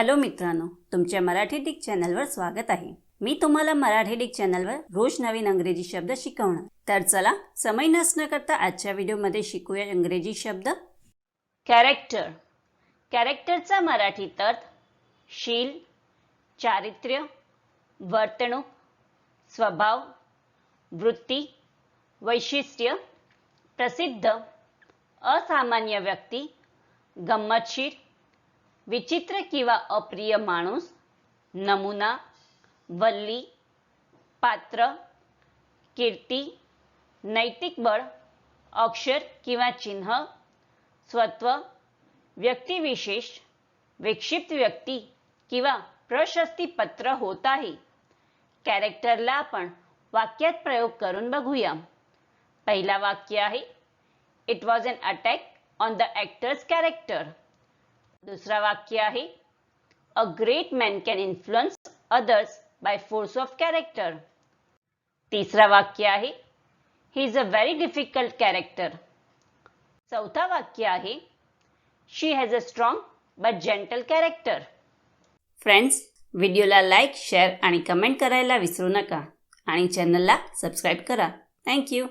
Hello मित्रांनो तुमच्या Marathi Dick चॅनलवर स्वागत आहे. मी तुम्हाला मराठी डिक चॅनलवर रोज नवीन अंग्रेजी शब्द शिकवणार. तर चला समय नसणं करता आजच्या व्हिडिओमध्ये शिकूया इंग्रजी शब्द. कॅरेक्टर कॅरेक्टरचा मराठीत अर्थ शील चारित्र्य वर्तणूक स्वभाव वृत्ती वैशिष्ट्य प्रसिद्ध असामान्य व्यक्ती गंमतशीर विचित्र किंवा अप्रिय माणूस नमुना वल्ली पात्र कीर्ती नैतिक बळ अक्षर किंवा चिन्ह स्वत्व व्यक्तिविशेष विक्षिप्त व्यक्ती किंवा प्रशस्तीपत्र होत आहे. कॅरेक्टरला आपण वाक्यात प्रयोग करून बघूया. पहिला वाक्य आहे it was an attack on the actor's character दुसरा वाक्य आहे a great man can influence others by force of character तिसरा वाक्य आहे he is a very difficult character चौथा वाक्य आहे she has a strong but gentle character friends व्हिडिओला लाईक शेअर आणि कमेंट करायला विसरू नका आणि चॅनलला सबस्क्राईब करा. थँक्यू